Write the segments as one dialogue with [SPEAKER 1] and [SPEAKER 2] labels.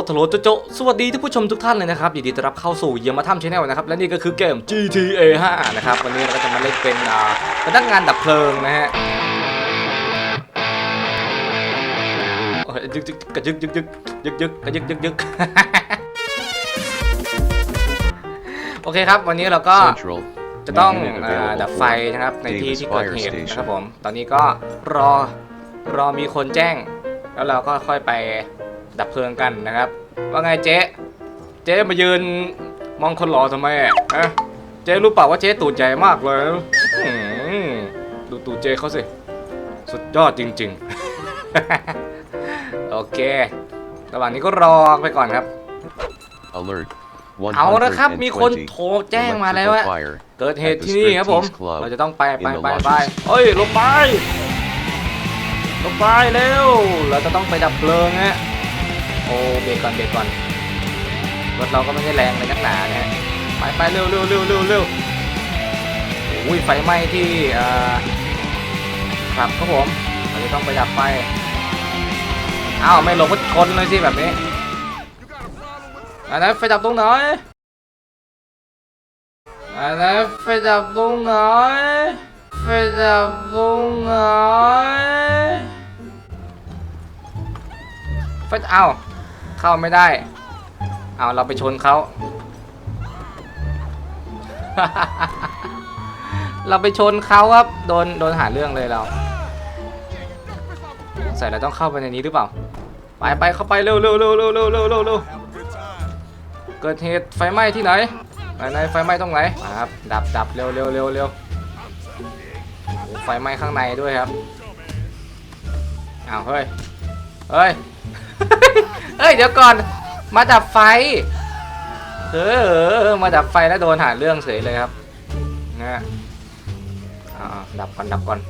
[SPEAKER 1] โลโลทโลโจโจสวัสดีท่านผู้ชมทุกท่านเลยนะครับยินดีต้อนรับเข้าสู่เยี่ยมมาถ้ำชาแนลนะครับและนี่ก็คือเกม GTA 5 นะครับวันนี้เราก็จะมาเล่นเป็นอ่าพนักงานดับเพลิงนะฮะโอ้ยยึกยึกกระยึกยึกยึกยึกยึกกระยึกยึกยึกโอเคครับวันนี้เราก็
[SPEAKER 2] Central.
[SPEAKER 1] จะต้อง
[SPEAKER 2] New unit
[SPEAKER 1] อ่า
[SPEAKER 2] available
[SPEAKER 1] ดับไฟนะครับในที่
[SPEAKER 2] Davis
[SPEAKER 1] ที่เกิด
[SPEAKER 2] Fire
[SPEAKER 1] เหตุ
[SPEAKER 2] Station
[SPEAKER 1] นะครับผมตอนนี้ก็รอรอมีคนแจ้ง แล้วเราก็ค่อยไป ดับเพลิงกันนะครับ ว่าไงเจ๊เจ๊มายืนมองคนหล่อทำไมอะฮะเจ๊รู้เปล่าว่าเจ๊ตูดใหญ่มากเลยอื้อหือดูตูดเจ๊เขาสิ สุดยอดจริง ๆ โอเค ระหว่างนี้ก็รอไปก่อนครับ
[SPEAKER 2] Alert.
[SPEAKER 1] เอาละครับ มีคนโทร
[SPEAKER 2] 120
[SPEAKER 1] แจ้งมาแล้ว
[SPEAKER 2] electrical
[SPEAKER 1] ว่า
[SPEAKER 2] fire
[SPEAKER 1] เกิดเหตุที่นี่ครับผม
[SPEAKER 2] At the Striptease Club
[SPEAKER 1] เราจะต้องไปไป
[SPEAKER 2] in the
[SPEAKER 1] ไป
[SPEAKER 2] lodges
[SPEAKER 1] ไปเฮ้ยลงไป ลงไปเร็ว เราจะต้องไปดับเพลิงฮะโอ้เบรกก่อนเบรกก่อนรถเราก็ไม่ได้แรงเลยนักหนานะฮะไปไปเร็วเร็วเร็วเร็วเร็วโอ้ยไฟไหม้ที่ครับครับผมเราจะต้องไปดับไฟอ้าวไม่หลบก็ชนเลยสิแบบนี้อันนั้นไฟดับตรงไหนอันนั้นไฟดับตรงไหนไฟดับตรงไหนไฟเอ้า เข้าไม่ได้ เอาเราไปชนเขา เราไปชนเขาครับ โดนโดนหาเรื่องเลยเราใส่เราต้องเข้าไปในนี้หรือเปล่า ไปไปเข้าไปเร็วเร็วเร็วเร็วเร็วเร็วเกิดเหตุไฟไหม้ที่ไหนไหนไฟไหม้ตรงไหนครับ ดับดับเร็วเร็วเร็วเร็วไฟไหม้ข้างในด้วยครับอ้าวเฮ้ย เฮ้ย เฮ้ยเดี๋ยวก่อน มาดับไฟเออเออมาดับไฟแล้วโดนหาเรื่องเฉยเลยครับนะอ่าดับก่อนดับก่อน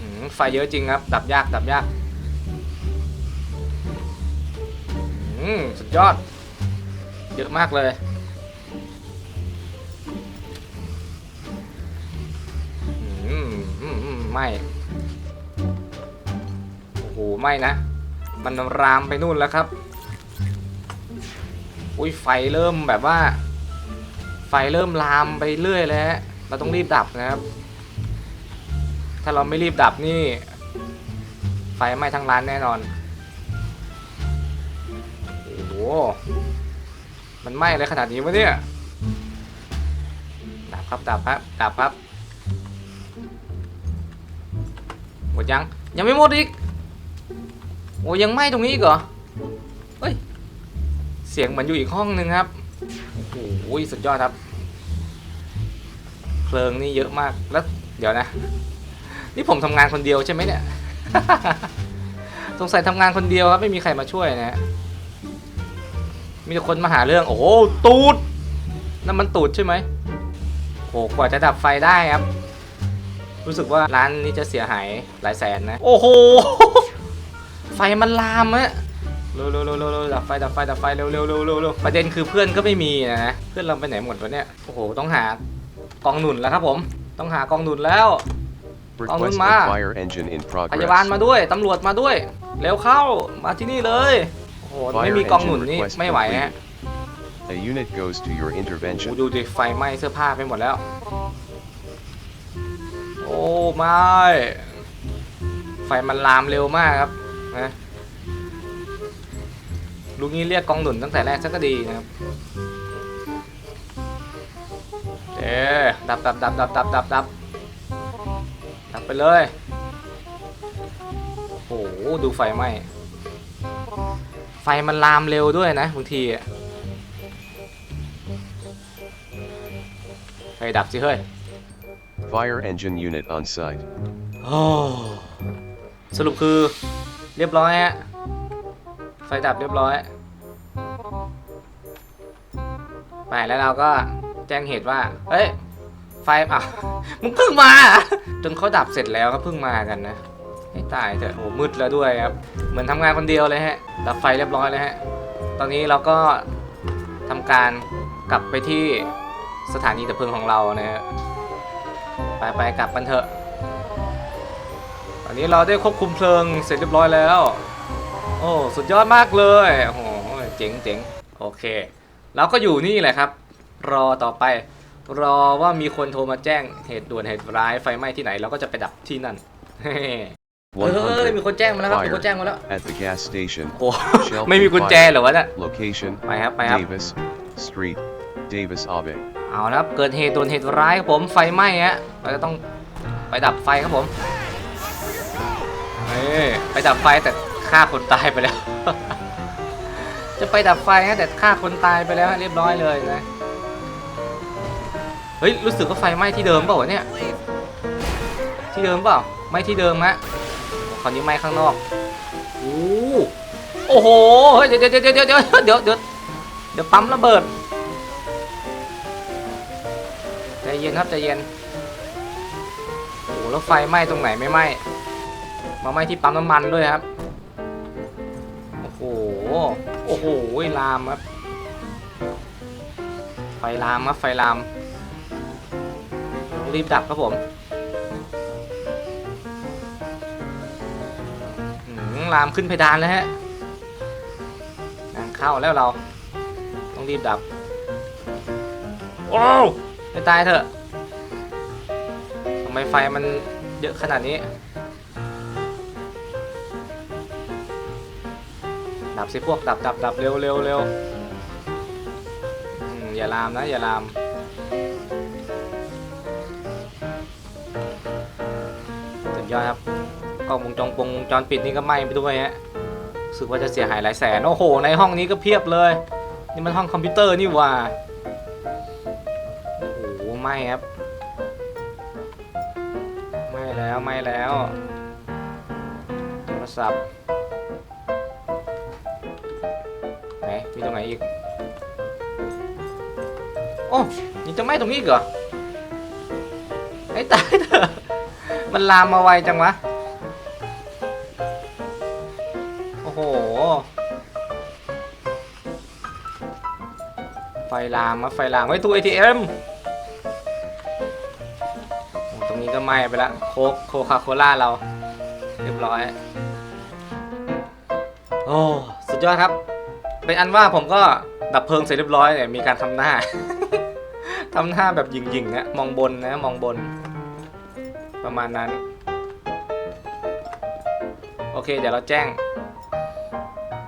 [SPEAKER 1] อไฟเยอะจริงครับ ดับยากดับยากอืมสุดยอด เยอะมากเลยอืมอืมอืมไม่ โอ้โห ไม่นะ มันรามไปนู่นแล้วครับ อุ้ยไฟเริ่มแบบว่า ไฟเริ่มลามไปเรื่อยแล้วเราต้องรีบดับนะครับ ถ้าเราไม่รีบดับนี่ ไฟไหม้ทั้งร้านแน่นอน โอ้โห มันไหม้อะไรขนาดนี้วะเนี่ย ดับครับดับครับดับครับ หมดยัง ยังไม่หมดอีก โอ้ยังไหม้ตรงนี้อีกเหรอเฮ้ย เสียงเหมือนอยู่อีกห้องนึงครับ โอ้โหสุดยอดครับ เพลิงนี่เยอะมาก แล้ว เดี๋ยวนะ นี่ผมทำงานคนเดียวใช่ไหมเนี่ย สงสัยทำงานคนเดียวครับ ไม่มีใครมาช่วยนะฮะมีแต่คนมาหาเรื่อง โอ้โห ตูดนั่นมันตูดใช่ไหมโอ้กว่าจะดับไฟได้ครับ รู้สึกว่าร้านนี้จะเสียหายหลายแสนนะ โอ้โห ฟมันลามอะเร็วเร็วเร็วเร็วเร็วดับไฟดับไฟดับไฟเร็วเร็วเร็วเร็วเร็วประเด็นคือเพื่อนก็ไม่มีนะเพื่อนเราไปไหนหมดวะเนี่ยโอ้โหต้องหากองหนุนแล้วครับผมต้องหากองหนุนแล้ว
[SPEAKER 2] Request
[SPEAKER 1] ma.
[SPEAKER 2] a fire engine in
[SPEAKER 1] พยาบาล
[SPEAKER 2] progress.
[SPEAKER 1] มาด้วยตำรวจมาด้วยเร็วเข้ามาที่นี่เลยโอ้โหไม่มีกองหนุนนี่ไม่ไหวฮะ
[SPEAKER 2] A unit goes to your
[SPEAKER 1] โอ้
[SPEAKER 2] intervention.
[SPEAKER 1] ดูดิไฟไหม้เสื้อผ้าไปหมดแล้ว โอ้ไม่ ไฟมันลามเร็วมากครับ นะลุงนี้เรียกกองหนุนตั้งแต่แรกซะก็ดีนะครับเอ๊ดับดับดับดับดับดับดับดับไปเลยโอ้โหดูไฟไหม้ไฟมันลามเร็วด้วยนะบางทีอะเฮ้ยดับสิเฮ้ย
[SPEAKER 2] Fire engine unit on site.
[SPEAKER 1] โอ้สรุปคือ เรียบร้อยฮะ ไฟดับเรียบร้อย ไปแล้วเราก็แจ้งเหตุว่า เฮ้ย ไฟอะมึงเพิ่งมาจนเขาดับเสร็จแล้วก็เพิ่งมากันนะให้ตายเถอะโอ้มืดแล้วด้วยครับ เหมือนทำงานคนเดียวเลยฮะ ดับไฟเรียบร้อยเลยฮะ ตอนนี้เราก็ทำการกลับไปที่สถานีดับเพลิงของเรานะฮะ ไปไปกลับกันเถอะ อนนี้เราได้ควบคุมเพลิงเสร็จเรียบร้อยแล้ว โอ้สุดยอดมากเลยโอ้โหเจ๋งเจ๋งโอเคเราก็อยู่นี่แหละครับ รอต่อไป รอว่ามีคนโทรมาแจ้งเหตุด่วนเหตุร้ายไฟไหม้ที่ไหนเราก็จะไปดับที่นั่นเฮ้เฮ้ยมีคนแจ้งมาแล้วครับมีคนแจ้งมาแล้ว
[SPEAKER 2] At the gas station.
[SPEAKER 1] โอ้ไม่มีกุญแจเหรอวะเนี่ย
[SPEAKER 2] Location
[SPEAKER 1] ไปครับไปครับ
[SPEAKER 2] Davis Street, Davis Abe.
[SPEAKER 1] เอาละครับเกิดเหตุด่วนเหตุร้ายครับผมไฟไหม้ฮะเราจะต้องไปดับไฟครับผม ฮ้ยไปดับไฟแต่ฆ่าคนตายไปแล้ว จะไปดับไฟฮะแต่ฆ่าคนตายไปแล้วเรียบร้อยเลยนะเฮ้ยรู้สึกว่าไฟไหม้ที่เดิมเปล่าวะเนี่ยที่เดิมเปล่าไหม้ที่เดิมฮะคราวนี้ไหม้ข้างนอกโอ้โอ้โหเฮ้ยเดี๋ยวเดี๋ยวเดี๋ยวเดี๋ยวเดี๋ยวเดี๋ยวเดี๋ยวเดี๋ยวปั๊มระเบิดใจเย็นครับใจเย็นโอ้โหแล้วไฟไหม้ตรงไหนไม่ไหม้ มาไหม้ที่ปั๊มน้ำมันด้วยครับ โอ้โห โอ้โห ลามครับ ไฟลามครับ ไฟลาม รีบดับครับผมลามขึ้นเพดานแล้วฮะเข้าแล้วเรา ต้องรีบดับ โอ้ไม่ตายเถอะทำไมไฟมันเยอะขนาดนี้ ดับสิพวกดับดับดับเร็วเร็วเร็วอย่าลามนะ อย่าลามสุดยอดครับกล้องวงจรปงวงจรปิดนี่ก็ไหม้ไปด้วยฮะรู้สึกว่าจะเสียหายหลายแสน โอ้โห ในห้องนี้ก็เพียบเลย นี่มันห้องคอมพิวเตอร์นี่ว่าโอ้โหไหม้ครับไหม้แล้วไหม้แล้วโทรศัพท์ อีก โอ้ยังจะไหม้ตรงนี้อีกเหรอ ไอ้ตายเถอะ มันลามมาไวจังวะ โอ้โห ไฟลามมาไฟลามไว้ตู้ ATM โอ้ตรงนี้ก็ไหม้ไปละโคกโคคาโคล่าเรา เรียบร้อย โอ้ สุดยอดครับ เป็นอันว่าผมก็ดับเพลิงเสร็จเรียบร้อยเนี่ยมีการทำหน้า ทำหน้าแบบหยิงๆนะมองบนนะมองบน ประมาณนั้น โอเค เดี๋ยวเราแจ้ง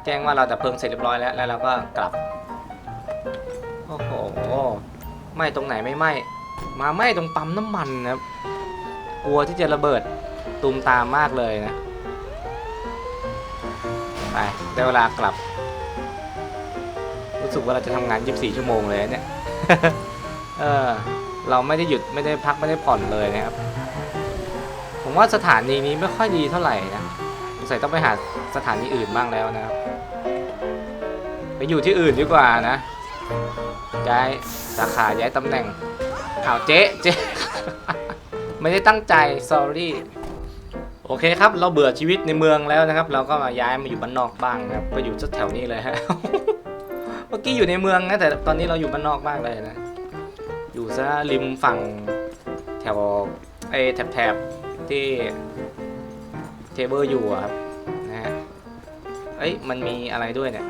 [SPEAKER 1] แจ้งว่าเราดับเพลิงเสร็จเรียบร้อยแล้วแล้วเราก็กลับโอ้โหไหม้ตรงไหนไม่ไหม้มาไหม้ตรงปั๊มน้ำมันนะครับกลัวที่จะระเบิดตูมตามมากเลยนะไปได้เวลากลับ รู้สึกว่าเราจะทำงาน 24 ชั่วโมงเลยเนี่ย เออ เราไม่ได้หยุดไม่ได้พักไม่ได้ผ่อนเลยนะครับ ผมว่าสถานีนี้ไม่ค่อยดีเท่าไหร่นะสงสัยต้องไปหาสถานีอื่นบ้างแล้วนะครับ ไปอยู่ที่อื่นดีกว่านะ ย้ายสาขาย้ายตำแหน่งอ้าวเจ๊เจ๊ไม่ได้ตั้งใจ sorry โอเคครับ เราเบื่อชีวิตในเมืองแล้วนะครับ เราก็มาย้ายมาอยู่บ้านนอกบ้างนะครับก็อยู่แถวๆนี้เลยฮะ มื่อกี้อยู่ในเมืองนะแต่ตอนนี้เราอยู่บ้านนอกบ้างเลยนะ อยู่ซะริมฝั่งแถวไอ้แถบๆที่เทเบอร์อยู่ครับนะฮะเอ้ยมันมีอะไรด้วยเนี่ย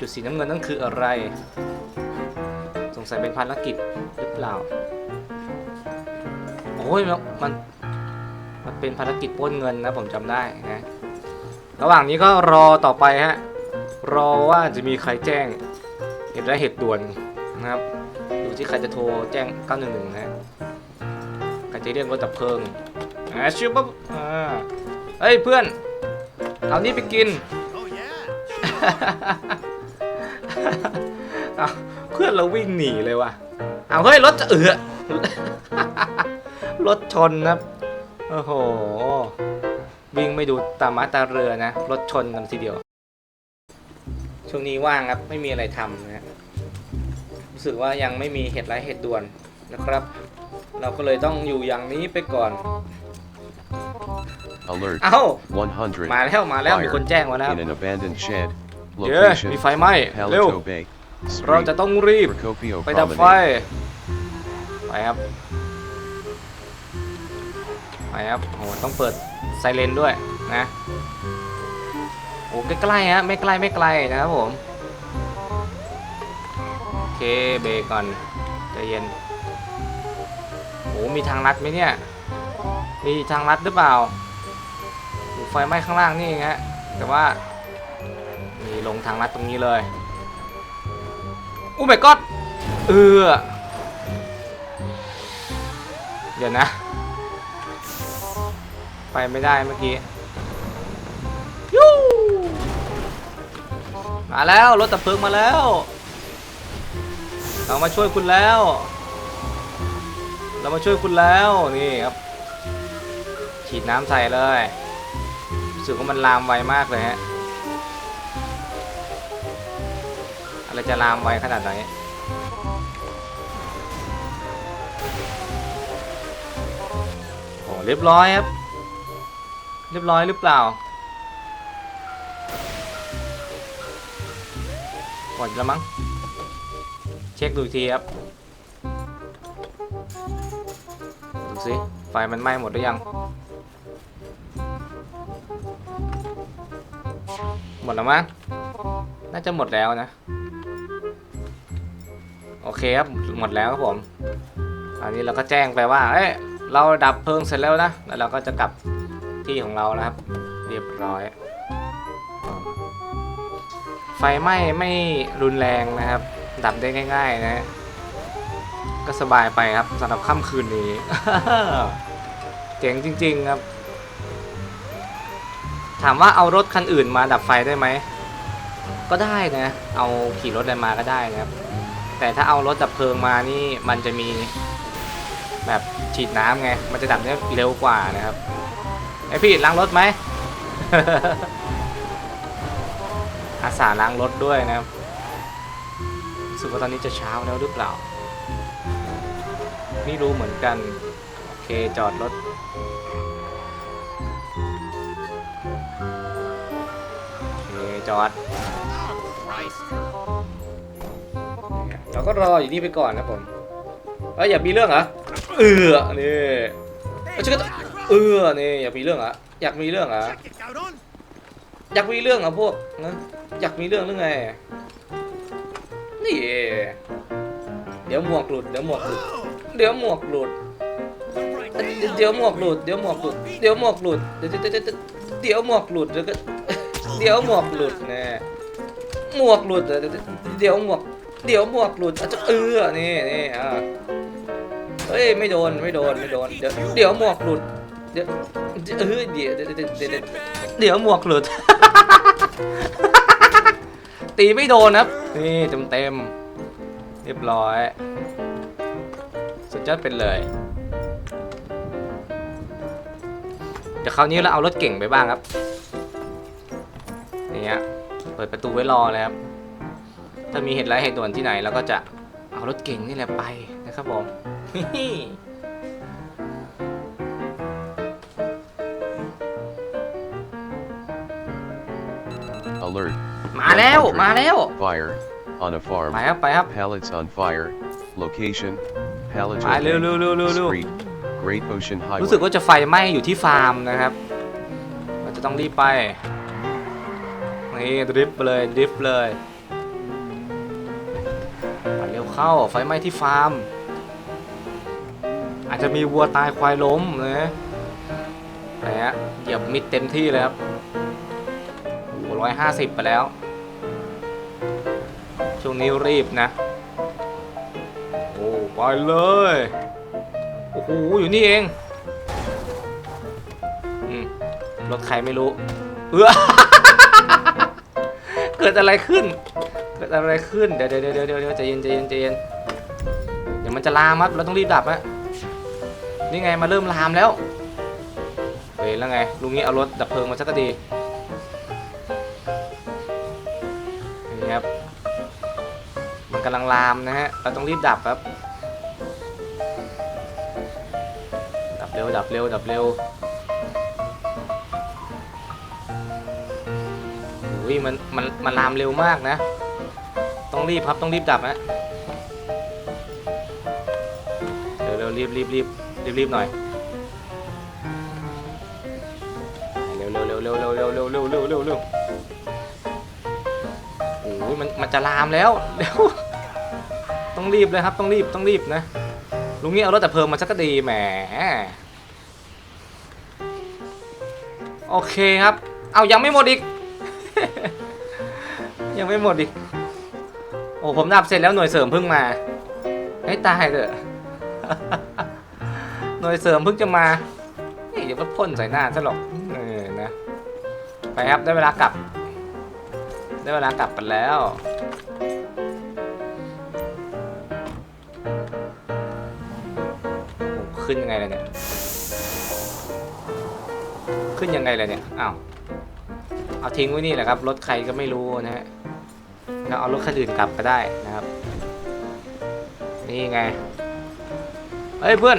[SPEAKER 1] จุดสีน้ำเงินนั่นคืออะไร สงสัยเป็นภารกิจหรือเปล่าโอ้ยมันมันเป็นภารกิจปล้นเงินนะผมจำได้นะ ระหว่างนี้ก็รอต่อไปฮะ รอว่าจะมีใครแจ้งเหตุและเหตุด่วนนะครับดูที่ใครจะโทรแจ้ง 911 นะใครจะเรียกรถดับเพลิงอ่าชิวปั๊บอ่าเฮ้ยเพื่อน เอานี่ไปกินเอาเพื่อนเราวิ่งหนีเลยว่ะเอาเฮ้ยรถจะเอือรถชนนะโอ้โห วิ่งไม่ดูตามาตาเรือนะ รถชนกันทีเดียว ช่วงนี้ว่างครับไม่มีอะไรทำนะรู้สึกว่ายังไม่มีเหตุร้ายเหตุด่วนนะครับ เราก็เลยต้องอยู่อย่างนี้ไปก่อน
[SPEAKER 2] Alert.
[SPEAKER 1] เอ้า
[SPEAKER 2] 100.
[SPEAKER 1] มาแล้วมาแล้วมีคนแจ้งมาแล้ว
[SPEAKER 2] In an abandoned shed.
[SPEAKER 1] เย้
[SPEAKER 2] Location.
[SPEAKER 1] มีไฟไหม้เร็ว
[SPEAKER 2] Paleto Bay.
[SPEAKER 1] เราจะ
[SPEAKER 2] Street.
[SPEAKER 1] ต้องรีบ
[SPEAKER 2] Procopio
[SPEAKER 1] ไปดับไฟ
[SPEAKER 2] Promenade.
[SPEAKER 1] ไปครับ ไปครับโอ้โหต้องเปิดไซเรนด้วยนะโอ้ใกล้ๆฮะไม่ไกลไม่ไกลนะครับผมโอเคเบรกก่อนใจเย็นโอ้มีทางลัดไหมเนี่ยมีทางลัดหรือเปล่าไฟไหม้ข้างล่างนี่เองฮะแต่ว่ามีลงทางลัดตรงนี้เลยอู้ my god เออเดี๋ยวนะ ไปไม่ได้เมื่อกี้ มาแล้วรถตับเพลิงมาแล้วเรามาช่วยคุณแล้ว เรามาช่วยคุณแล้วนี่ครับ ฉีดน้ำใส่เลยรู้สึกว่ามันลามไวมากเลยฮะอะไรจะลามไวขนาดไหนโอ้เรียบร้อยครับ เรียบร้อยหรือเปล่า หมดแล้วมั้ง เช็คดูอีกทีครับ ดูสิ ไฟมันไหม้หมดหรือยัง หมดแล้วมั้ง น่าจะหมดแล้วนะ โอเคครับ หมดแล้วครับผม อันนี้เราก็แจ้งไปว่า เอ้ยเราดับเพลิงเสร็จแล้วนะ แล้วเราก็จะกลับที่ของเรานะครับ เรียบร้อย ไฟไหม้ไม่รุนแรงนะครับ ดับได้ง่าย ๆ นะ ก็สบายไปครับสำหรับค่ำคืนนี้ เจ๋งจริง ๆ ครับ ถามว่าเอารถคันอื่นมาดับไฟได้ไหม ก็ได้นะ เอาขี่รถอะไรมาก็ได้นะครับ แต่ถ้าเอารถดับเพลิงมานี่มันจะมีแบบฉีดน้ำไง มันจะดับได้เร็วกว่านะครับ ไอพี่ล้างรถไหม อาสาล้างรถด้วยนะครับรู้สึกว่าตอนนี้จะเช้าแล้วหรือเปล่า ไม่รู้เหมือนกัน โอเคจอดรถ โอเคจอด เราก็รออยู่นี่ไปก่อนนะผม เอ้ยอย่ามีเรื่องเหรอ เออนี่เอ้ยฉันก็เออนี่อย่ามีเรื่องเหรออยากมีเรื่องเหรอ อยากมีเรื่องเหรอพวกนะอยากมีเรื่องหรือไง นี่ เดี๋ยวหมวกหลุด เดี๋ยวหมวกหลุด เดี๋ยวหมวกหลุด เดี๋ยวหมวกหลุด เดี๋ยวหมวกหลุด เดี๋ยวหมวกหลุด เดี๋ยวเดี๋ยวเดี๋ยวหมวกหลุดเดี๋ยวก็ เดี๋ยวหมวกหลุดแน่หมวกหลุด เดี๋ยวเดี๋ยวหมวก เดี๋ยวหมวกหลุดอาจจะเออนี่นี่อ่าเฮ้ยไม่โดนไม่โดนไม่โดน เดี๋ยวเดี๋ยวหมวกหลุด ดี๋ยวเออเดี๋ยวเดี๋ยวเดี๋ยวเดี๋ยวเดี๋ยวหมวกหลุด ตีไม่โดนครับ นี่เต็มเต็มเรียบร้อย สุดยอดเป็นเลย เดี๋ยวคราวนี้เราเอารถเก่งไปบ้างครับอย่างเงี้ยเปิดประตูไว้รอเลยครับ ถ้ามีเหตุร้ายเหตุด่วนที่ไหนเราก็จะเอารถเก่งนี่แหละไปนะครับผม
[SPEAKER 2] Alert.
[SPEAKER 1] มาแล้วมาแล้ว
[SPEAKER 2] Fire. On a farm.
[SPEAKER 1] ไปครับไปครับ
[SPEAKER 2] Pallets on fire. Location.
[SPEAKER 1] ไปเร็วเร็วเร็วเร็ว
[SPEAKER 2] Palace
[SPEAKER 1] เร็ว
[SPEAKER 2] Street. Great Ocean
[SPEAKER 1] รู้สึก
[SPEAKER 2] Highway.
[SPEAKER 1] ว่าจะไฟไหม้อยู่ที่ฟาร์มนะครับเราจะต้องรีบไปนี่ดริฟต์ไปเลย ดริฟต์เลยไปเร็วเข้าไฟไหม้ที่ฟาร์ม อาจจะมีวัวตายควายล้มนะนะฮะเหยียบมิดเต็มที่เลยครับ โอ้ร้อยห้าสิบไปแล้ว ช่วงนี้รีบนะ โอ้ไปเลย โอ้โห อยู่นี่เองอรถใครไม่รู้เออเกิดอะไรขึ้น เกิดอะไรขึ้น เดี๋ยวเดี๋ยวเดี๋ยวเดี๋ยวเดี๋ยวใจเย็นใจเย็นใจเย็นเดี๋ยวมันจะลามับเราต้องรีบดับฮะนี่ไงมาเริ่มลามแล้วเฮ้ยแล้วไงลุงนี้เอารถดับเพลิงมาสักก็ดี กำลังลามนะฮะ เราต้องรีบดับครับ ดับเร็ว ดับเร็ว ดับเร็วอุ้ยมัน มัน มันลามเร็วมากนะ ต้องรีบครับ ต้องรีบดับนะเร็วเร็วรีบรีบรีบรีบรีบหน่อย เร็วเร็วเร็วเร็วเร็วเร็วเร็วเร็วเร็วเร็วเร็วยมัน มันจะลามแล้วเดี๋ยว ต้องรีบเลยครับ ต้องรีบต้องรีบนะ ลุงนี้เอารถแต่เพลิงมาสักก็ดีแหม โอเคครับ เอายังไม่หมดอีก ยังไม่หมดอีก โอ้ผมดับเสร็จแล้วหน่วยเสริมเพิ่งมาให้ตายเถอะ หน่วยเสริมเพิ่งจะมาเฮ้ยเดี๋ยวมันพ่นใส่หน้าซะหรอกเออนะ ไปครับได้เวลากลับ ได้เวลากลับกันแล้ว ขึ้นยังไงเลยเนี่ย ขึ้นยังไงเลยเนี่ยอ้าวเอาทิ้งไว้นี่แหละครับ รถใครก็ไม่รู้นะฮะแล้วเอารถคันอื่นกลับก็ได้นะครับ นี่ไง เฮ้ยเพื่อน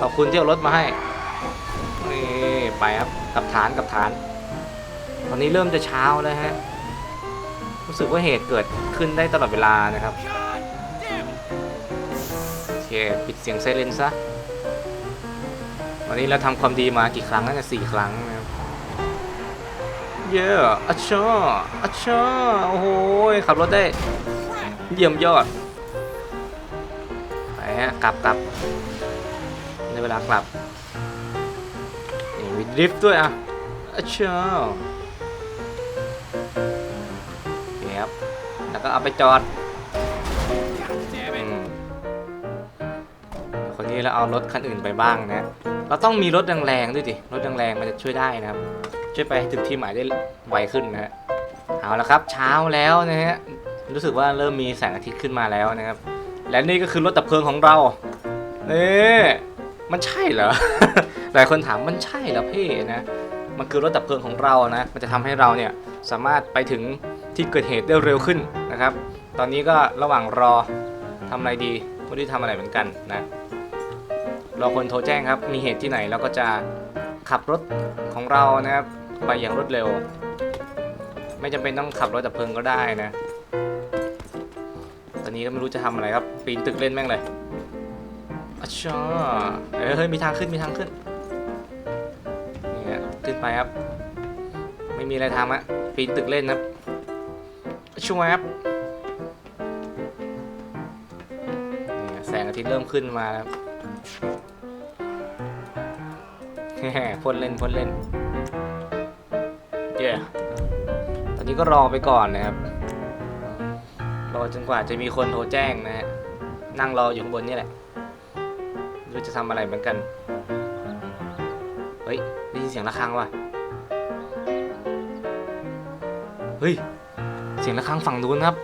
[SPEAKER 1] ขอบคุณที่เอารถมาให้ นี่ไปครับกับฐานกับฐาน ตอนนี้เริ่มจะเช้าแล้วฮะ รู้สึกว่าเหตุเกิดขึ้นได้ตลอดเวลานะครับ เค ปิดเสียงไซเรนซะ วันนี้เราทำความดีมากี่ครั้งแล้วเนี่ยสี่ครั้งนะครับเยอัชชาอัชชาโอ้โหขับรถได้ เยี่ยมยอด ไปฮะ กลับกลับในเวลากลับ นี่มีดริฟต์ด้วยอะอัชชาโอครับแล้วก็เอาไปจอด นี้เราเอารถคันอื่นไปบ้างนะ เราต้องมีรถแรงๆด้วยดิ รถแรงๆมันจะช่วยได้นะครับ ช่วยไปถึงที่หมายได้ไวขึ้นนะฮะ เอาละครับ เช้าแล้วนะฮะ รู้สึกว่าเริ่มมีแสงอาทิตย์ขึ้นมาแล้วนะครับ และนี่ก็คือรถดับเพลิงของเรานี่มันใช่เหรอ หลายคนถามมันใช่เหรอพี่นะ มันคือรถดับเพลิงของเรานะ มันจะทำให้เราเนี่ยสามารถไปถึงที่เกิดเหตุได้เร็วขึ้นนะครับ ตอนนี้ก็ระหว่างรอทำอะไรดีไม่ได้ทำอะไรเหมือนกันนะ รอคนโทรแจ้งครับ มีเหตุที่ไหนเราก็จะขับรถของเรานะครับ ไปอย่างรวดเร็ว ไม่จำเป็นต้องขับรถดับเพลิงก็ได้นะ ตอนนี้ก็ไม่รู้จะทำอะไรครับ ปีนตึกเล่นแม่งเลยอัชชาเอ้ยเฮ้ยมีทางขึ้นมีทางขึ้นนี่ฮะขึ้นไปครับ ไม่มีอะไรทำอะปีนตึกเล่นครับช่วยครับนี่แสงอาทิตย์เริ่มขึ้นมาแล้ว พ่นเล่นพ่นเล่นเย้ตอนนี้ก็รอไปก่อนนะครับ รอจนกว่าจะมีคนโทรแจ้งนะฮะ นั่งรออยู่ข้างบนนี่แหละไม่รู้จะทำอะไรเหมือนกัน เฮ้ย ได้ยินเสียงระฆังว่ะ เฮ้ย เสียงระฆังฝั่งนู้นครับ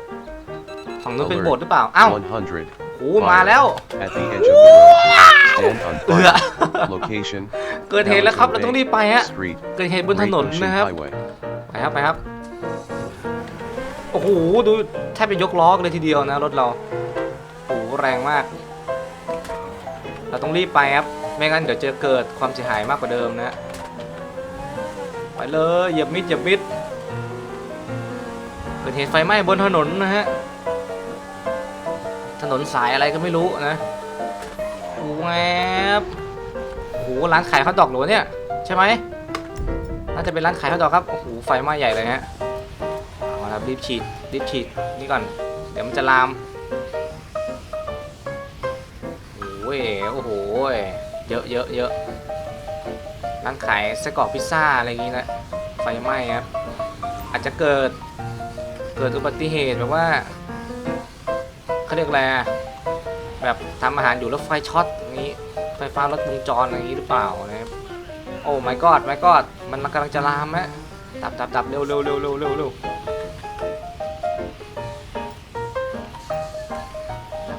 [SPEAKER 1] ฝั่งนู้นเป็นโบสถ์หรือเปล่า อ้าว
[SPEAKER 2] 100.
[SPEAKER 1] โอ้มาแล้ว
[SPEAKER 2] At the edge of the road. Stand on
[SPEAKER 1] เอือ
[SPEAKER 2] fire. Location.
[SPEAKER 1] เกิดเหตุแล้วครับ เราต้องรีบไปฮะ
[SPEAKER 2] Street.
[SPEAKER 1] เกิดเหตุบนถ
[SPEAKER 2] Great
[SPEAKER 1] นน
[SPEAKER 2] Ocean
[SPEAKER 1] นะครับ
[SPEAKER 2] Highway.
[SPEAKER 1] ไปครับไปครับ โอ้โห ดูแทบจะยกล้อกันเลยทีเดียวนะรถเรา โอ้โหแรงมาก เราต้องรีบไปครับ ไม่งั้นเดี๋ยวจะเกิดความเสียหายมากกว่าเดิมนะ ไปเลยเหยียบมิดเหยียบมิด เกิดเหตุไฟไหม้บนถนนนะฮะ ถนนสายอะไรก็ไม่รู้นะโอ้ แอบโอ้โหร้านขายข้าวดอกหรอเนี่ย ใช่ไหมน่าจะเป็นร้านขายข้าวดอกครับโอ้โหไฟไหม้ใหญ่เลยฮะเอาละครับรีบฉีดรีบฉีดนี่ก่อน เดี๋ยวมันจะลามโอ้ยโอ้โหเยอะเยอะเยอะร้านขายไส้กรอกพิซซ่าอะไรอย่างงี้นะไฟไหม้ครับอาจจะเกิดเกิดอุบัติเหตุแบบว่าเขาเรียกอะไรแบบทำอาหารอยู่แล้วไฟช็อต ฟ้าลัดวงจรอะไรอย่างนี้หรือเปล่านะครับโอ้ my god my god มันมันกำลังจะลามฮะดับดับดับเร็วเร็วเร็วเร็วเร็วเร็ว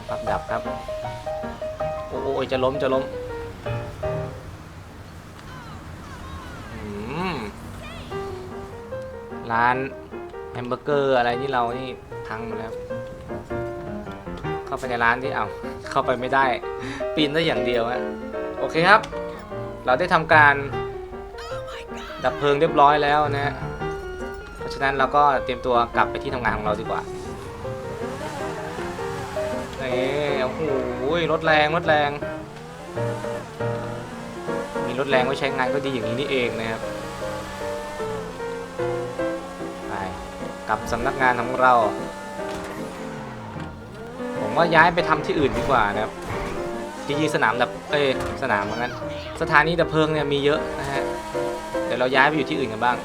[SPEAKER 1] ดับดับครับโอ้โอ้จะล้มจะล้มร้านแฮมเบอร์เกอร์อะไรนี่เรานี่พังหมดแล้ว เข้าไปในร้านที่เอา เข้าไปไม่ได้ ปีนได้อย่างเดียวฮะโอเคครับ เราได้ทำการดับเพลิงเรียบร้อยแล้วนะฮะเพราะฉะนั้นเราก็เตรียมตัวกลับไปที่ทำงานของเราดีกว่าเอ้โอ้โหรถแรงรถแรง มีรถแรงไว้ใช้งานก็ดีอย่างนี้นี่เองนะครับไปกับสำนักงานของเรา ว่าย้ายไปทำที่อื่นดีกว่านะครับจริงๆสนามดับเอ้สนามเหมือนกันสถานีดับเพลิงเนี่ยมีเยอะนะฮะเดี๋ยวเราย้ายไปอยู่ที่อื่นกันบ้าง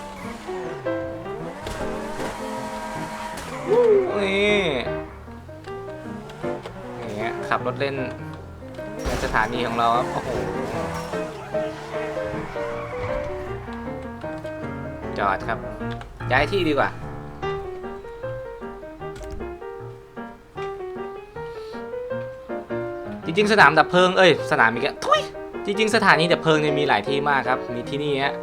[SPEAKER 1] นี่อย่างเงี้ยขับรถเล่นในสถานีของเราครับโอ้โหจอดครับย้ายที่ดีกว่า จริงๆ สนามดับเพลิง เอ้ย สนามอีกแล้วทุยจริง ๆ สถานีดับเพลิงเนี่ยมีหลายที่มากครับ มีที่นี่ฮะ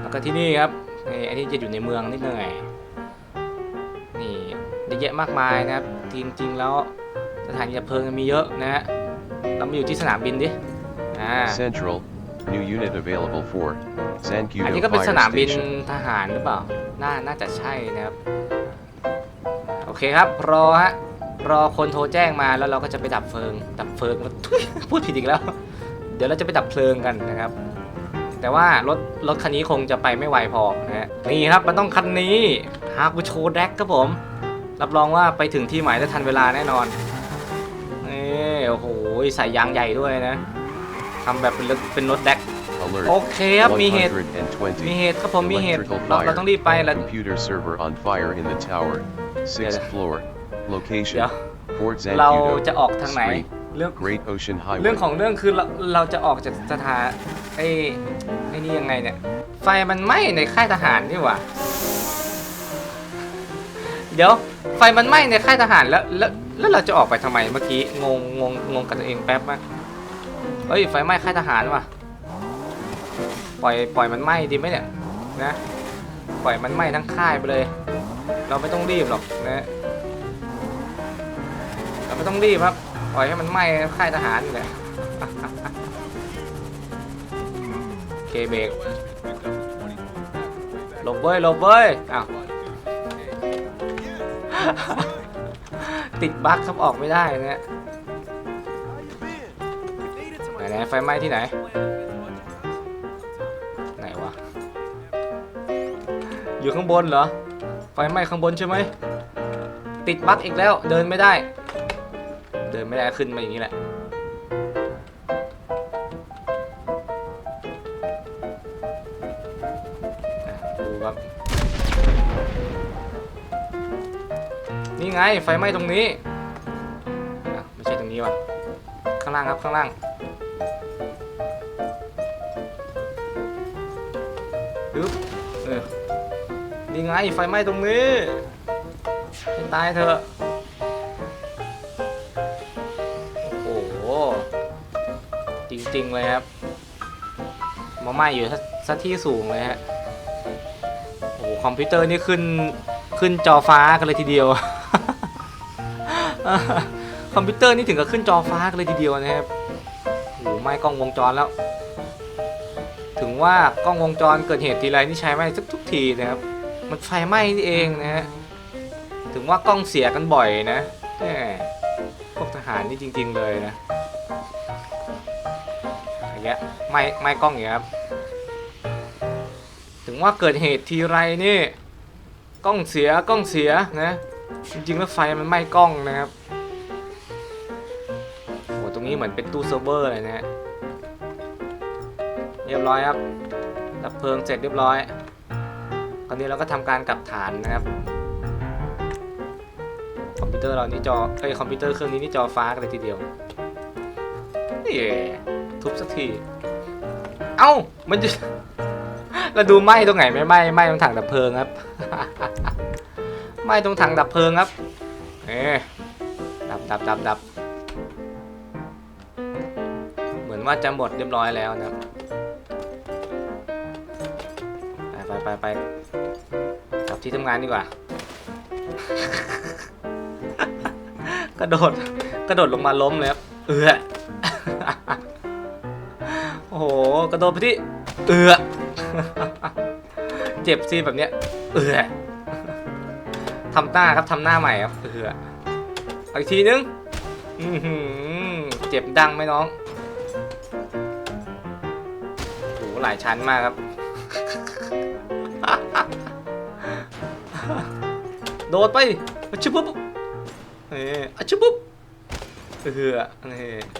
[SPEAKER 1] แล้วก็ที่นี่ครับนี่อันนี้จะอยู่ในเมืองนิดหน่อย นี่เยอะแยะมากมายนะครับ จริงๆ แล้วสถานีดับเพลิงมีเยอะนะฮะเรามาอยู่ที่สนามบินดิ อ่า
[SPEAKER 2] Central. New unit available for
[SPEAKER 1] อันนี้
[SPEAKER 2] Zancudo
[SPEAKER 1] ก็เป็นส
[SPEAKER 2] Fire
[SPEAKER 1] นามบิน
[SPEAKER 2] Station.
[SPEAKER 1] ทหารหรือเปล่า น่า น่าจะใช่นะครับ โอเคครับ รอฮะ รอคนโทรแจ้งมาแล้วเราก็จะไปดับเพลิง ดับเพลิงทุยพูดผิดอีกแล้ว เดี๋ยวเราจะไปดับเพลิงกันนะครับ แต่ว่ารถรถคันนี้คงจะไปไม่ไวพอนะฮะนี่ครับมันต้องคันนี้ฮากูโชแดกครับผม รับรองว่าไปถึงที่หมายได้ทันเวลาแน่นอนนี่โอ้โหใส่ยางใหญ่ด้วยนะทำแบบเป็นรถเป็นรถแดก
[SPEAKER 2] Alert.
[SPEAKER 1] โอเคครับมีเหตุ
[SPEAKER 2] 120.
[SPEAKER 1] มีเหตุครับผมมีเหตุ
[SPEAKER 2] Electrical
[SPEAKER 1] เราเรา
[SPEAKER 2] fire.
[SPEAKER 1] ต้องรีบไปแล้ว
[SPEAKER 2] Computer server on fire in the tower. Sixth
[SPEAKER 1] Yeah.
[SPEAKER 2] floor. Location.
[SPEAKER 1] เดี๋ยว
[SPEAKER 2] Fort
[SPEAKER 1] เรา
[SPEAKER 2] Zancudo.
[SPEAKER 1] จะออกทางไหน
[SPEAKER 2] Street.
[SPEAKER 1] เรื่อง
[SPEAKER 2] Great Ocean
[SPEAKER 1] เรื่อง
[SPEAKER 2] Highway.
[SPEAKER 1] ของเรื่องคือเราเราจะออกจากสถานไอ้ไอ้นี่ยังไงเนี่ย ไฟมันไหม้ในค่ายทหารนี่หว่า เดี๋ยว ไฟมันไหม้ในค่ายทหารแล้วแล้วแล้วเราจะออกไปทำไมเมื่อกี้งงงงงงกับตัวเองแป๊บมากเฮ้ยไฟไหม้ค่ายทหารว่ะปล่อยปล่อยมันไหม้ดีไหมเนี่ยนะ ปล่อยมันไหม้ทั้งค่ายไปเลย เราไม่ต้องรีบหรอกนะเรา ไม่ต้องรีบครับ ปล่อยให้มันไหม้ค่ายทหารนี่แหละโอเคเบรกหลบเว้ยหลบเว้ยอ้าวติดบั๊กครับออกไม่ได้นะฮะไหนไฟไหม้ที่ไหน ไหนวะ อยู่ข้างบนเหรอ ไฟไหม้ข้างบนใช่ไหม ติดบั๊กอีกแล้ว เดินไม่ได้ ไม่ได้ขึ้นมาอย่างนี้แหละ ดูครับ นี่ไงไฟไหม้ตรงนี้ ไม่ใช่ตรงนี้ว่ะ ข้างล่างครับข้างล่างปึ๊บเออนี่ไงไฟไหม้ตรงนี้ให้ตายเถอะ ริง ๆ เลยครับ มาไหม้อยู่ซะที่สูงเลยฮะ โอ้โหคอมพิวเตอร์นี่ขึ้นขึ้นจอฟ้ากันเลยทีเดียว คอมพิวเตอร์นี่ถึงกับขึ้นจอฟ้ากันเลยทีเดียวนะครับ โอ้โหไหม้กล้องวงจรแล้ว ถึงว่ากล้องวงจรเกิดเหตุทีไรนี่ใช้ไหม้ทุกทุกทีนะครับ มันไฟไหม้นี่เองนะฮะ ถึงว่ากล้องเสียกันบ่อยนะแหมพวกทหารนี่จริง ๆ เลยนะี้ยไม้ไม้กล้องอย่างเงี้ยครับ ถึงว่าเกิดเหตุทีไรนี่กล้องเสียกล้องเสียนะจริงๆแล้วไฟมันไหม้กล้องนะครับโอ้ตรงนี้เหมือนเป็นตู้เซิร์ฟเวอร์เลยนะ เรียบร้อยครับดับเพลิงเสร็จเรียบร้อยตอนนี้เราก็ทำการกลับฐานนะครับ คอมพิวเตอร์เรานี่จอเอ้ยคอมพิวเตอร์เครื่องนี้นี่จอฟ้ากันเลยทีเดียวนี่ ทุบสักที เอ้า มันจะเราดูไหมตรงไหนไม่ไหมไหมตรงถังดับเพลิงครับไหมตรงถังดับเพลิงครับ เอ๊ดับดับดับดับ เหมือนว่าจะหมดเรียบร้อยแล้วนะครับ ไปไปไปไปกลับที่ทำงานดีกว่า กระโดด กระโดดลงมาล้มเลยครับ เออ โอ้โห กระโดดไปที่ เอือเจ็บซีแบบเนี้ย เอือทำหน้าครับทำหน้าใหม่ครับเอืออีกทีนึงเจ็บดังไหมน้องโอ้โหหลายชั้นมากครับ โดดไปอชิบปุ๊บเอออชิบปุ๊บเออนี่โอ้โห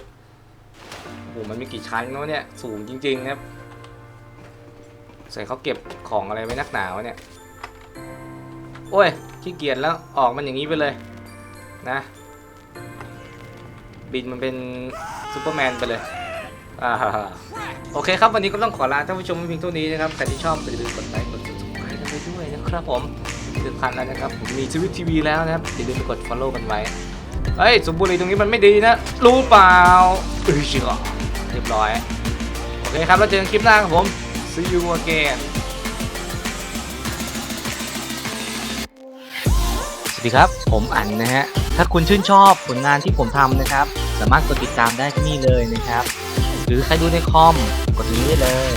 [SPEAKER 1] มันมีกี่ชั้นเนาะเนี่ยสูงจริงๆนะครับใส่เขาเก็บของอะไรไว้นักหนาวะเนี่ยโอ้ยขี้เกียจแล้วออกมันอย่างนี้ไปเลยนะ บินมันเป็นซูเปอร์แมนไปเลยอ่าโอเคครับ วันนี้ก็ต้องขอลาท่านผู้ชมเพียงเท่านี้นะครับใครที่ชอบอย่าลืมกดไลค์กด subscribe กันไปด้วยนะครับผมที่สำคัญแล้วนะครับผมมีชีวิตทีวีแล้วนะครับอย่าลืมไปกด follow กันไว้เฮ้ยสุบุหรีตรงนี้มันไม่ดีนะ รู้เปล่าเอ้เชื่อ ร้อย โอเคครับ แล้วเจอกันคลิปหน้าครับผม see you again สวัสดีครับ ผมอันนะฮะ ถ้าคุณชื่นชอบผลงานที่ผมทำนะครับ สามารถกดติดตามได้ที่นี่เลยนะครับ หรือใครดูในคอมกดนี้ได้เลย